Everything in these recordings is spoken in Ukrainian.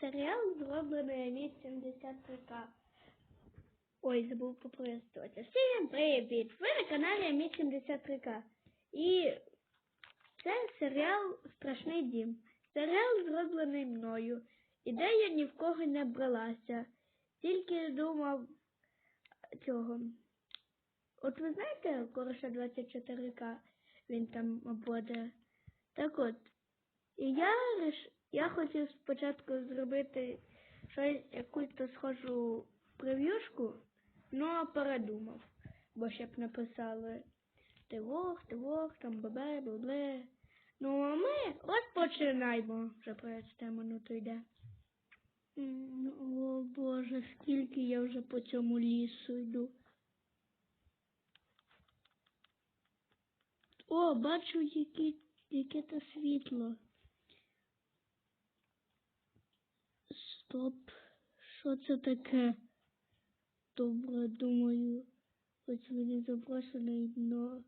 серіал зроблений Міс 73К. Ой, забув поприветствуватися. Всім привіт! Ви на каналі Міс 73К. І це серіал Страшний дім. Серіал зроблений мною. Ідея ні в кого не бралася. Тільки думав цього. От ви знаєте, Короша 24К, він там буде. Так от, і я реш... я хотів спочатку зробити щось, якусь схожу прев'юшку, ну а передумав. Бо ще б написали тивох, тивох, там бебе, бле. Ну а ми розпочинаємо. Вже проєцьте минуту йде. М, О Боже, скільки я вже по цьому лісу йду. О, бачу, які, яке то світло. Стоп. Що це таке? Добре, думаю, хоч мені заброшене дно,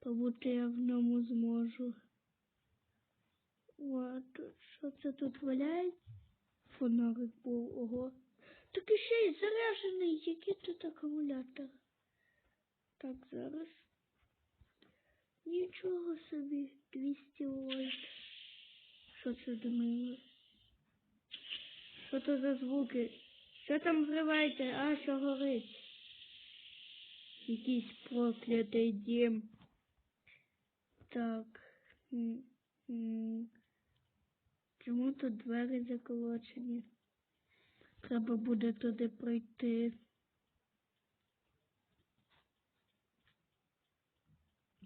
побути я в ньому зможу. О, тут, що це тут валяється? Фонарик був, ого. Так і ще й заряджений, який тут акумулятор. Так, зараз. Нічого собі, 200 вольт. Що це думали? Що то за звуки? Що там взривається? А, що горить? Якийсь проклятий дім. Так. Чому тут двері заколочені? Треба буде туди пройти.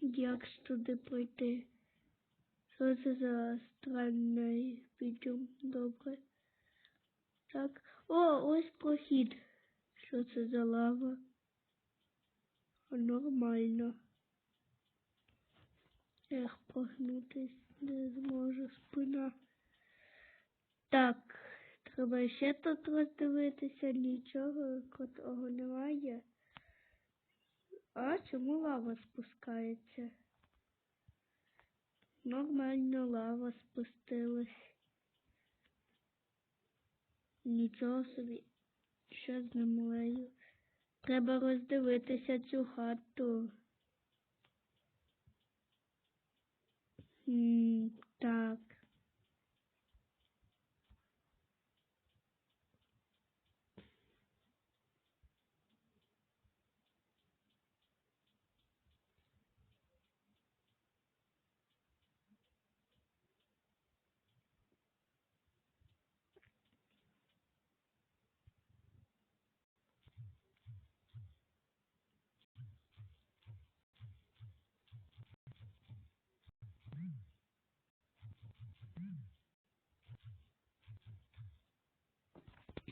Як ж туди пройти? Що це за странний підйом? Добре. Так. О, ось прохід. Що це за лава? Нормально. Ех, погнутись не зможу спина. Так, треба ще тут роздивитися, нічого крутого немає. А чому лава спускається? Нормально лава спустилась. Нічого собі. Що з землею? Треба роздивитися цю хату. М, так.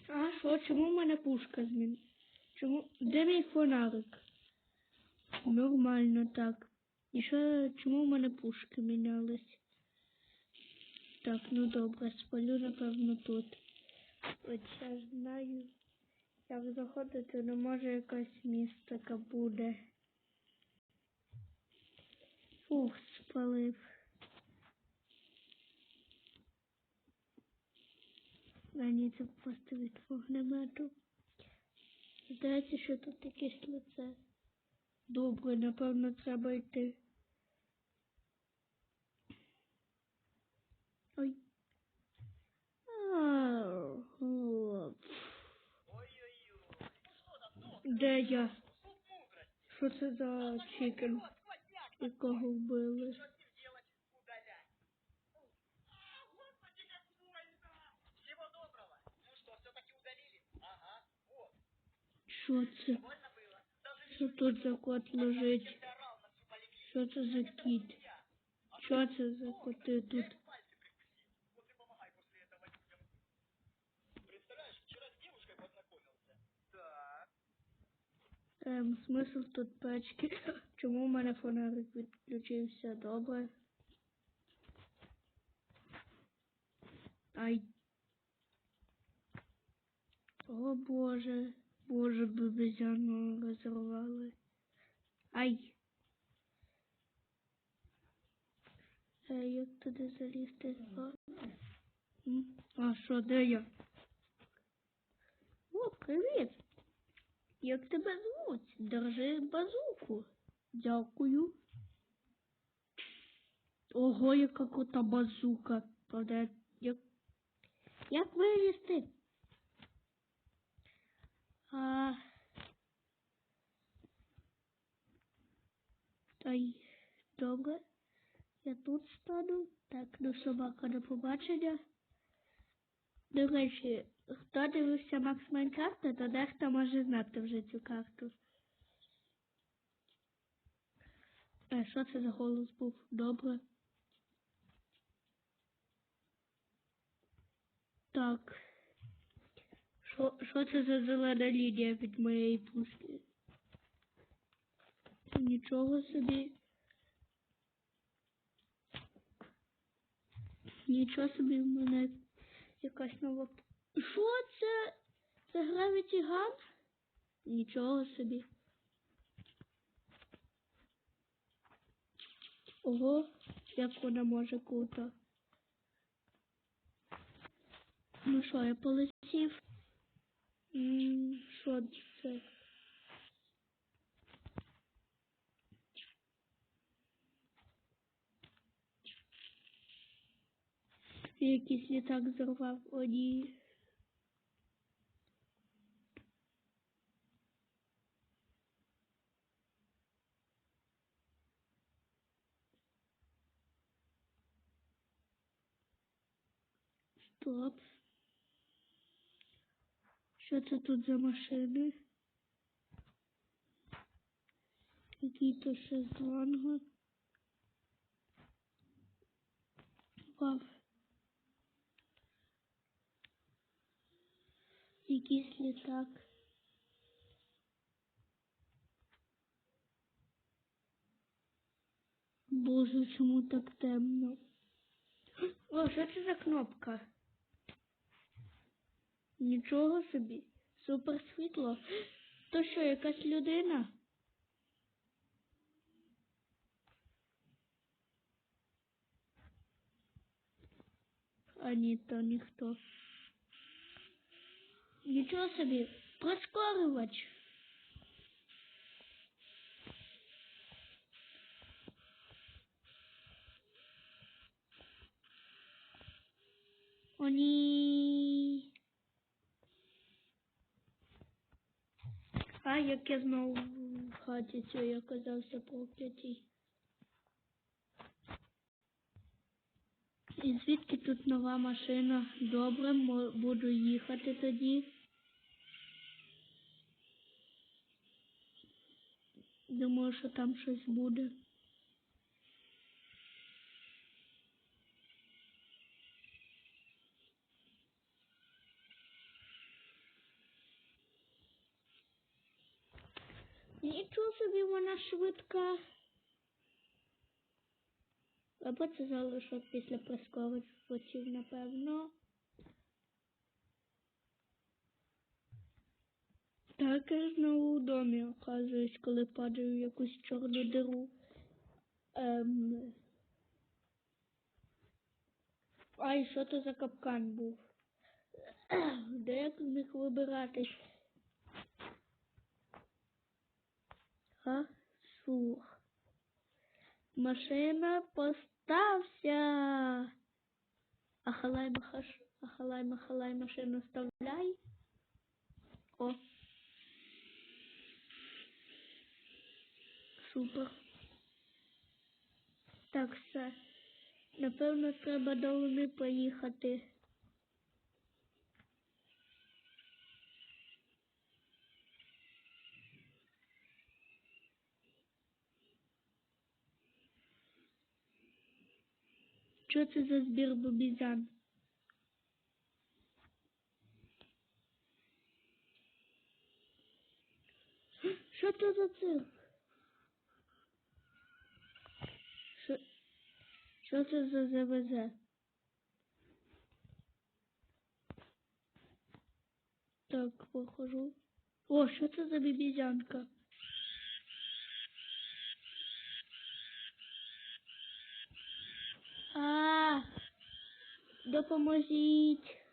А що, чому в мене пушка змін? Чому? Де мій фонарик? Нормально так. І що, чому в мене пушки мінялись? Так, ну добре, спалю, напевно, тут. От я знаю, як заходити, ну може якась містика буде. Фух, спалив. Просто від вогнемету. Здається, що тут якесь лице. Добре, напевно, треба йти. Ой. Де я? Що це за чікен? Якого вбили? Що це? Больно было? Даже Що тут за кот лежить? не орал на всю поликлинику. Що це за кіт? Що це за коти тут? Пальцы прикусил. Вот и помогай после этого людям. Представляешь, вчера с девушкой познакомился. Так. Ем, смисл тут печки. Чому в мене фонарик відключився? Добре. Ай. О боже. Боже, бебезяну розірвали. Ай. Е, як туди залізти? А що, де я? О, привіт. Як тебе звуть? Держи базуку. Дякую. Ого, яка крута базука. Правда, як... Як вилізти? А... Та й добре. Я тут стану. Так, ну собака до побачення. До речі, хто дивився Макс Майнкрафта, то дехто може знати вже цю карту. Е, що це за голос був? Добре. Так. Що, це за зелена лінія від моєї пушки? Нічого собі. Нічого собі в мене якась нова. Що це? Це Gravity Gun? Нічого собі. Ого, як вона може круто. Ну що, я полетів? Що це? Якийсь літак зорвав. О. Стоп. Що це тут за машини? Який-то шезлонг. Вау. Якийсь літак. Боже, чому так темно? О, що це за кнопка? Нічого собі. Супер світло. То що, якась людина? А ні, то ніхто. Нічого собі. Прискорювач. О, ні. А, як я знову в хаті цій оказався проклятий. І звідки тут нова машина? Добре, буду їхати тоді. Думаю, що там щось буде. Нічого собі вона швидка. Або це залишок після прискорювачів, напевно. Так я знову у домі оказуюсь, коли падаю в якусь чорну диру. Ем... Ай, що то за капкан був? Де як з них вибиратись? А? Слух. Машина постався. Ахалай, махаш, ахалай, махалай, машину вставляй. О. Супер. Так, все. Напевно, треба до Луни поїхати. Що це за збір бобізян? Що це за цирк? Що, це за ЗВЗ? Так, похожу. О, що це за бібізянка? А, до допоможіть.